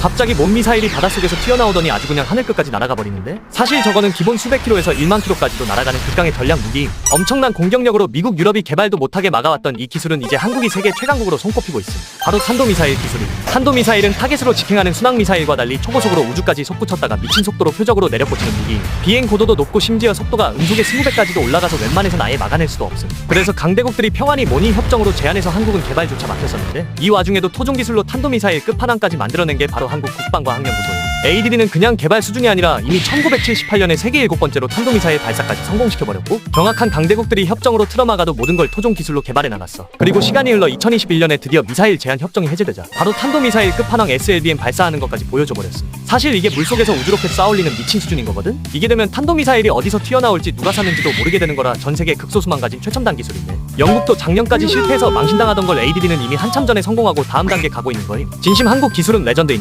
갑자기 몸 미사일이 바닷속에서 튀어나오더니 아주 그냥 하늘 끝까지 날아가 버리는데? 사실 저거는 기본 수백 킬로에서 1만 킬로까지도 날아가는 극강의 전략 무기임. 엄청난 공격력으로 미국 유럽이 개발도 못하게 막아왔던 이 기술은 이제 한국이 세계 최강국으로 손꼽히고 있음. 바로 탄도미사일 기술임 탄도미사일은 타겟으로 직행하는 순항미사일과 달리 초고속으로 우주까지 솟구쳤다가 미친 속도로 표적으로 내려꽂히는 무기임. 비행 고도도 높고 심지어 속도가 음속의 20배까지도 올라가서 웬만해선 아예 막아낼 수도 없음. 그래서 강대국들이 평안히 모니 협정으로 제안해서 한국은 개발조차 막혔었는데 이 와중에도 토종 기술로 탄도미사일 끝판왕까지 만들어낸 게 바로 한국 국방과 항명부소임 ADD는 그냥 개발 수준이 아니라 이미 1978년에 세계 일곱 번째로 탄도미사일 발사까지 성공시켜버렸고 정확한 강대국들이 협정으로 틀어막아도 모든 걸 토종 기술로 개발해 나갔어. 그리고 시간이 흘러 2021년에 드디어 미사일 제한 협정이 해제되자 바로 탄도미사일 끝판왕 SLBM 발사하는 것까지 보여줘 버렸어. 사실 이게 물속에서 우주로켓 쏴올리는 미친 수준인 거거든. 이게 되면 탄도미사일이 어디서 튀어나올지 누가 샀는지도 모르게 되는 거라 전 세계 극소수만 가진 최첨단 기술인데 영국도 작년까지 실패해서 망신당하던 걸 ADD는 이미 한참 전에 성공하고 다음 단계 가고 있는 거임. 진심 한국 기술은 레전드인데